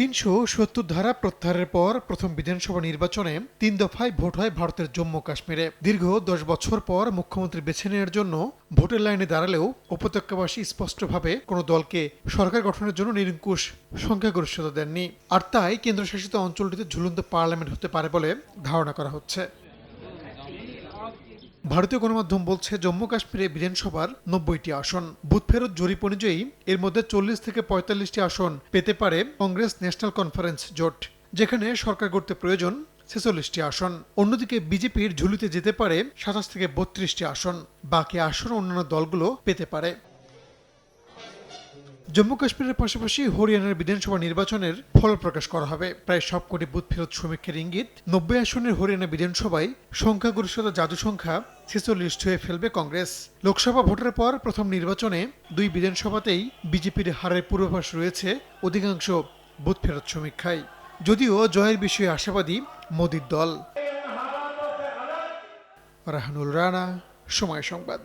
তিনশো সত্তর ধারা প্রত্যাহারের পর প্রথম বিধানসভা নির্বাচনে তিন দফায় ভোট হয় ভারতের জম্মু কাশ্মীরে। দীর্ঘ দশ বছর পর মুখ্যমন্ত্রী বেছে নেওয়ার জন্য ভোটের লাইনে দাঁড়ালেও উপত্যকাবাসী স্পষ্টভাবে কোনো দলকে সরকার গঠনের জন্য নিরঙ্কুশ সংখ্যাগরিষ্ঠতা দেননি। আর তাই কেন্দ্রশাসিত অঞ্চলটিতে ঝুলন্ত পার্লামেন্ট হতে পারে বলে ধারণা করা হচ্ছে। ভারতীয় গণমাধ্যম বলছে, জম্মু কাশ্মীরে বিধানসভার নব্বইটি আসন। বুথ ফেরত জরিপ অনুযায়ী এর মধ্যে চল্লিশ থেকে পঁয়তাল্লিশটি আসন পেতে পারে কংগ্রেস ন্যাশনাল কনফারেন্স জোট, যেখানে সরকার করতে প্রয়োজন ছেচল্লিশটি আসন। অন্যদিকে বিজেপির ঝুলিতে যেতে পারে সাতাশ থেকে বত্রিশটি আসন। বাকি আসন অন্যান্য দলগুলো পেতে পারে। জম্মু কাশ্মীরের পাশাপাশি হরিয়ানার বিধানসভা নির্বাচনের ফল প্রকাশ করা হবে। প্রায় সবকটি বুথ ফেরত সমীক্ষার ইঙ্গিত। নব্বই আসনের হরিয়ানা বিধানসভায় সংখ্যাগরিষ্ঠতা জাদু সংখ্যা ছেচল্লিশ হয়ে ফেলবে কংগ্রেস। লোকসভা ভোটের পর প্রথম নির্বাচনে দুই বিধানসভাতেই বিজেপির হারের পূর্বাভাস রয়েছে অধিকাংশ বুথ ফেরত সমীক্ষায় যদিও জয়ের বিষয়ে আশাবাদী মোদীর দল। রাহানুল রানা, সময় সংবাদ।